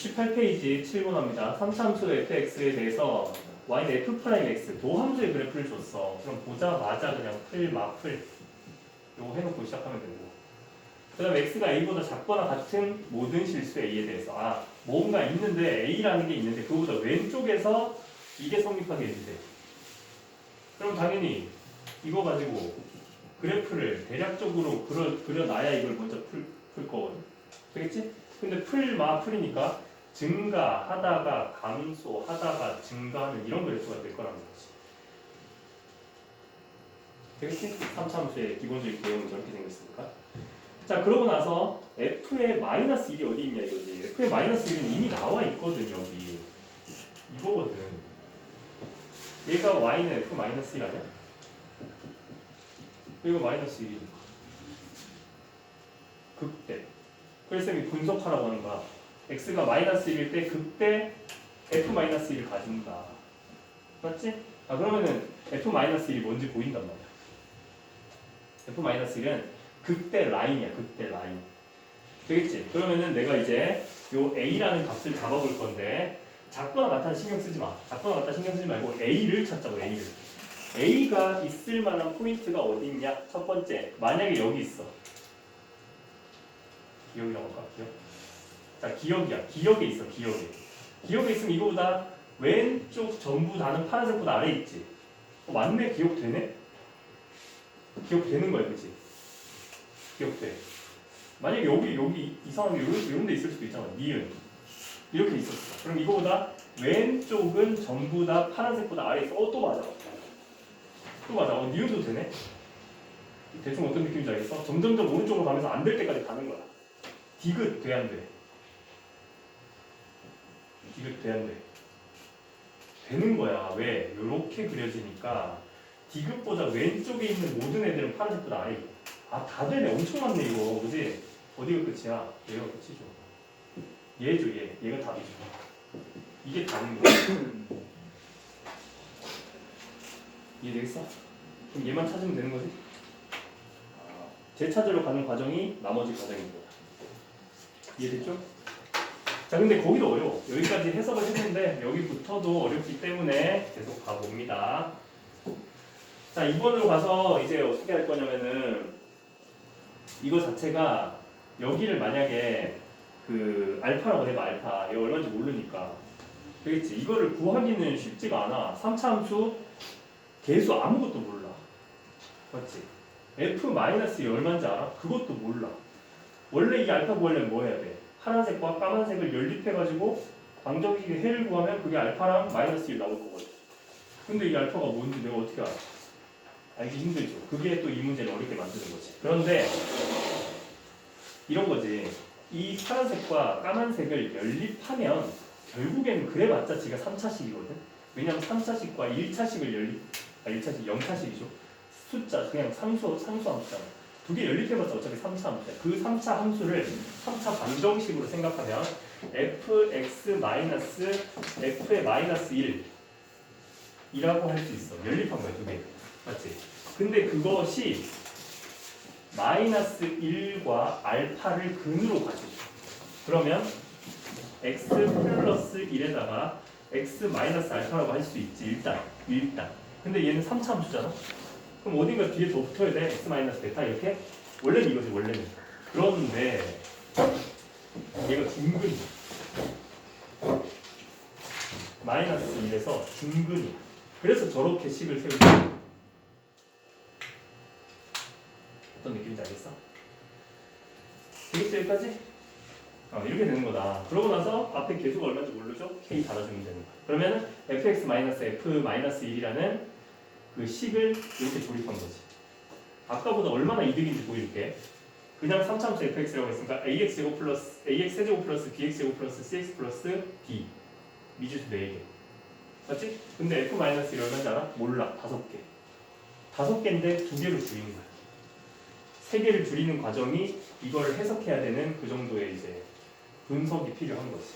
68페이지 7번합니다. 3차함수 fx에 대해서 y는 f'(x) 도함수의 그래프를 줬어. 그럼 보자마자 그냥 풀, 막, 풀. 요거 해놓고 시작하면 되고. 그 다음에 x가 a보다 작거나 같은 모든 실수 a에 대해서 아 뭔가 있는데 a라는 게 있는데 그거보다 왼쪽에서 이게 성립하게 해주세요. 그럼 당연히 이거 가지고 그래프를 대략적으로 그려, 그려놔야 이걸 먼저 풀, 풀 거거든. 되겠지? 근데 풀, 마, 풀이니까 증가하다가 감소하다가 증가하는 이런 그래프가 될 거라는 거지. 되겠지? 3차함수의 기본적인 내용은 저렇게 생겼으니까. 자, 그러고 나서 f의 마이너스 1이 어디 있냐 이거지. f의 마이너스 1은 이미 나와 있거든, 여기. 이거거든. 얘가 y는 f 마이너스 1 아니야? 그리고 마이너스 1이니까. 극대. 그래서 쌤이 분석하라고 하는 거야. X가 마이너스 1일 때 그때 f 마이너스 1을 가진다. 맞지? 아 그러면은 f 마이너스 1이 뭔지 보인단 말이야. f 마이너스 1은 그때 라인이야. 그때 라인. 되겠지? 그러면은 내가 이제 요 a라는 값을 잡아볼 건데 작거나 같다는 신경 쓰지 마. 작거나 같다 신경 쓰지 말고 a를 찾자고 a를. a가 있을 만한 포인트가 어디 있냐? 첫 번째, 만약에 여기 있어. 기억이라고 할까? 기억? 자, 기억이야. 기억에 있어, 기억에. 기억에 있으면 이거보다 왼쪽 전부 다는 파란색보다 아래 있지. 어, 맞네, 기억되네? 기억되는 거야, 그치? 기억돼. 만약에 여기, 여기 이상하게 이런, 이런 데 있을 수도 있잖아. 니은. 이렇게 있었어. 그럼 이거보다 왼쪽은 전부 다 파란색보다 아래 있어. 어, 또 맞아. 또 맞아. 어, 니은도 되네? 대충 어떤 느낌인지 알겠어? 점점점 오른쪽으로 가면서 안 될 때까지 가는 거야. 디귿 돼야 안 돼. 디귿 돼야 안 돼. 되는 거야. 왜? 이렇게 그려지니까 디귿보다 왼쪽에 있는 모든 애들은 파란색보다. 있고. 아, 다 되네. 엄청 많네 이거. 그지? 어디가 끝이야? 얘가 끝이죠. 얘죠, 얘. 얘가 답이죠. 이게 답인 거야. 이해되겠어? 그럼 얘만 찾으면 되는 거지? 재찾으러 가는 과정이 나머지 과정입니다. 이해됐죠? 자, 근데 거기도 어려워. 여기까지 해석을 했는데 여기부터도 어렵기 때문에 계속 가봅니다. 자, 2번으로 가서 이제 어떻게 할 거냐면은 이거 자체가 여기를 만약에 그 알파라고 해봐 알파 이거 얼마인지 모르니까 되겠지 이거를 구하기는 쉽지가 않아 3차 함수 개수 아무것도 몰라 맞지 f 마이너스 얼마인지 알아? 그것도 몰라 원래 이 알파 구하려면 뭐 해야 돼? 파란색과 까만색을 연립해가지고 광적이게 해를 구하면 그게 알파랑 마이너스 1 나올 거거든 근데 이 알파가 뭔지 내가 어떻게 알아? 알기 힘들죠 그게 또 이 문제를 어렵게 만드는 거지 그런데 이런 거지 이 파란색과 까만색을 연립하면 결국에는 그래봤자 지가 3차식이거든. 왜냐면 3차식과 1차식을 연립, 아 1차식, 0차식이죠. 숫자 그냥 상수 상수 함수잖아. 두 개 연립해봤자 어차피 3차 함수야. 그 3차 함수를 3차 방정식으로 생각하면 fx 마이너스 f의 마이너스 1 이라고 할 수 있어. 연립한 거야 두 개. 맞지? 근데 그것이 마이너스 1과 알파를 근으로 가지고 그러면 x 플러스 1에다가 x 마이너스 알파라고 할 수 있지 일단 일단 근데 얘는 3차 함수잖아 그럼 어딘가 뒤에 더 붙어야 돼 x 마이너스 베타 이렇게 원래는 이거지 원래는 그런데 얘가 중근이 마이너스 1에서 중근이 그래서 저렇게 식을 세우는 어떤 느낌인지 알겠어? 되겠어 여기까지? 어, 이렇게 되는 거다. 그러고 나서 앞에 개수가 얼마인지 모르죠? k 달아주면 되는 거야. 그러면은 fx-f-1이라는 그 식을 이렇게 조립한 거지. 아까보다 얼마나 이득인지 보일게. 그냥 3차함수 fx라고 했으니까 ax 제곱 플러스 ax 세제곱 플러스 bx 제곱 플러스 cx 플러스 d 미지수 4개. 맞지? 근데 f-1이 얼마인지 알아? 몰라. 다섯 개. 다섯 개인데 두 개로 줄이는 거야. 세 개를 줄이는 과정이 이걸 해석해야 되는 그 정도의 이제 분석이 필요한 거지.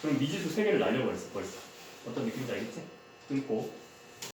그럼 미지수 세 개를 날려버렸어 벌써. 어떤 느낌인지 알겠지? 끊고